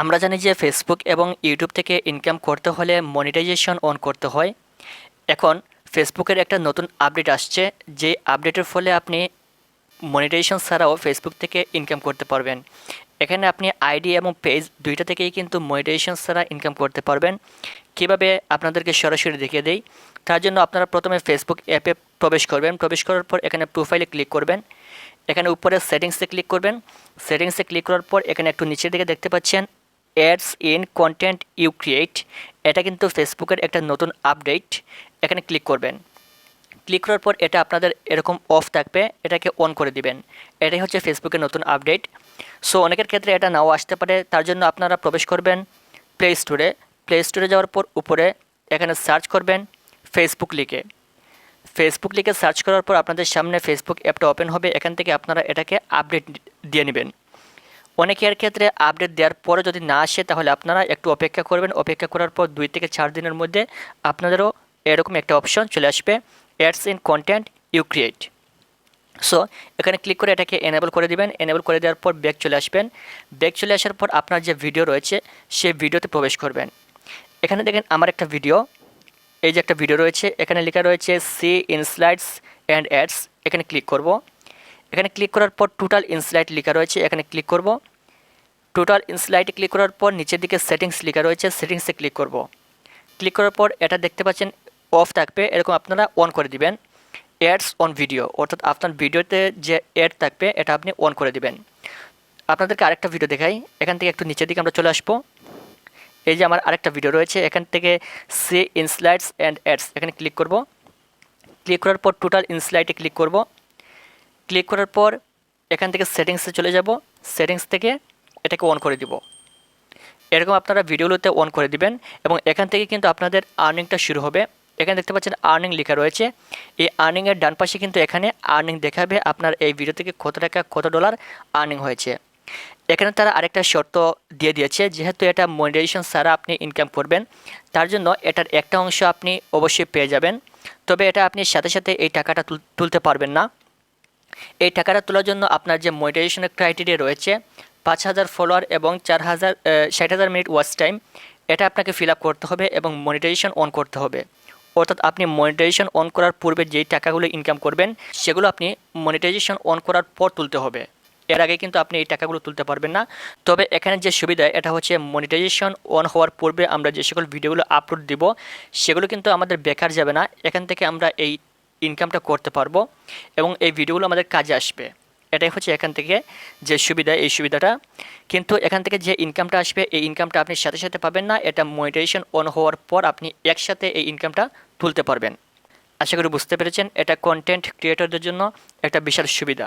আমরা জানি যে ফেসবুক এবং ইউটিউব থেকে ইনকাম করতে হলে মনিটাইজেশন অন করতে হয়। এখন ফেসবুকের একটা নতুন আপডেট আসছে, যে আপডেটের ফলে আপনি মনিটাইজেশন ছাড়াও ফেসবুক থেকে ইনকাম করতে পারবেন। এখানে আপনি আইডি এবং পেজ দুইটা থেকেই কিন্তু মনিটাইজেশন ছাড়া ইনকাম করতে পারবেন। কীভাবে আপনাদেরকে সরাসরি দেখিয়ে দেই, তার জন্য আপনারা প্রথমে ফেসবুক অ্যাপে প্রবেশ করবেন। প্রবেশ করার পর এখানে প্রোফাইলে ক্লিক করবেন। এখানে উপরে সেটিংসে ক্লিক করবেন। সেটিংসে ক্লিক করার পর এখানে একটু নিচের দিকে দেখতে পাচ্ছেন ads in content you create এটা কিন্তু ফেসবুকের একটা নতুন আপডেট এখানে ক্লিক করবেন। ক্লিক করার পর এটা আপনাদের এরকম অফ থাকবে, এটাকে অন করে দিবেন। এটাই হচ্ছে ফেসবুকের নতুন আপডেট সো অনেকের ক্ষেত্রে এটা নাও আসতে পারে, তার জন্য আপনারা প্রবেশ করবেন প্লে স্টোরে প্লে স্টোরে যাওয়ার পর উপরে এখানে সার্চ করবেন ফেসবুক লিখে। ফেসবুক লিখে সার্চ করার পর আপনাদের সামনে ফেসবুক অ্যাপটা ওপেন হবে, এখান থেকে আপনারা এটাকে আপডেট দিয়ে নেবেন। অনেকের ক্ষেত্রে আপডেট দেওয়ার পরে যদি না আসে, তাহলে আপনারা একটু অপেক্ষা করবেন। অপেক্ষা করার পর দুই থেকে চার দিনের মধ্যে আপনাদেরও এরকম একটা অপশন চলে আসবে ads in content you create so এখানে ক্লিক করে এটাকে এনেবল করে দিবেন। এনেবল করে দেওয়ার পর ব্যাক চলে আসবেন। ব্যাক চলে আসার পর আপনার যে ভিডিও রয়েছে, সেই ভিডিওতে প্রবেশ করবেন। এখানে দেখেন আমার একটা ভিডিও এই যে একটা ভিডিও রয়েছে, এখানে লেখা রয়েছে সি ইনস্লাইডস অ্যান্ড অ্যাডস এখানে ক্লিক করব। এখানে ক্লিক করার পর টোটাল ইনস্লাইড লেখা রয়েছে, এখানে ক্লিক করব। টোটাল ইনস্লাইডে ক্লিক করার পর নিচের দিকে সেটিংস লেখা রয়েছে সেটিংসে ক্লিক করব। ক্লিক করার পর এটা দেখতে পাচ্ছেন অফ থাকবে, এরকম আপনারা অন করে দিবেন। অ্যাডস অন ভিডিও অর্থাৎ আপনার ভিডিওতে যে অ্যাড থাকবে, এটা আপনি অন করে দিবেন। আপনাদেরকে আরেকটা ভিডিও দেখাই, এখান থেকে একটু নিচের দিকে আমরা চলে আসব। এই যে আমার আরেকটা ভিডিও রয়েছে, এখান থেকে সে ইনস্লাইডস অ্যান্ড অ্যাডস এখানে ক্লিক করব। ক্লিক করার পর টোটাল ইনস্লাইডে ক্লিক করব। ক্লিক করার পর এখান থেকে সেটিংসে চলে যাব। সেটিংস থেকে এটাকে অন করে দিব। এরকম আপনারা ভিডিওগুলোতে অন করে দিবেন এবং এখান থেকে কিন্তু আপনাদের আর্নিংটা শুরু হবে। এখানে দেখতে পাচ্ছেন আর্নিং লেখা রয়েছে। এই আর্নিংয়ের ডান পাশে কিন্তু এখানে আর্নিং দেখাবে আপনার এই ভিডিও থেকে কত টাকা, কত ডলার আর্নিং হয়েছে। এখানে তারা আরেকটা শর্ত দিয়ে দিয়েছে, যেহেতু এটা মনিটাইজেশন ছাড়া আপনি ইনকাম করবেন, তার জন্য এটার একটা অংশ আপনি অবশ্যই পেয়ে যাবেন। তবে এটা আপনি সাথে সাথে এই টাকাটা তুল- তুলতে পারবেন না। এই টাকাটা তোলার জন্য আপনার যে মনিটাইজেশনের ক্রাইটেরিয়া রয়েছে, পাঁচ হাজার ফলোয়ার এবং চার হাজার ষাট হাজার মিনিট ওয়াচ টাইম এটা আপনাকে ফিল আপ করতে হবে এবং মনিটাইজেশন অন করতে হবে। অর্থাৎ আপনি মনিটাইজেশন অন করার পূর্বে যেই টাকাগুলো ইনকাম করবেন, সেগুলো আপনি মনিটাইজেশন অন করার পর তুলতে হবে। এর আগে কিন্তু আপনি এই টাকাগুলো তুলতে পারবেন না। তবে এখানে যে সুবিধা, এটা হচ্ছে মনিটাইজেশন অন হওয়ার পূর্বে আমরা যে সকল ভিডিওগুলো আপলোড দিব, সেগুলো কিন্তু আমাদের বেকার যাবে না। এখান থেকে আমরা এই ইনকামটা করতে পারব এবং এই ভিডিওগুলো আমাদের কাজে আসবে। এটাই হচ্ছে এখান থেকে যে সুবিধা, এই সুবিধাটা। কিন্তু এখান থেকে যে ইনকামটা আসবে, এই ইনকামটা আপনি সাথে সাথে পাবেন না। এটা মনিটাইজেশন অন হওয়ার পর আপনি একসাথে এই ইনকামটা তুলতে পারবেন। আশা করি বুঝতে পেরেছেন। এটা কন্টেন্ট ক্রিয়েটরদের জন্য একটা বিশাল সুবিধা।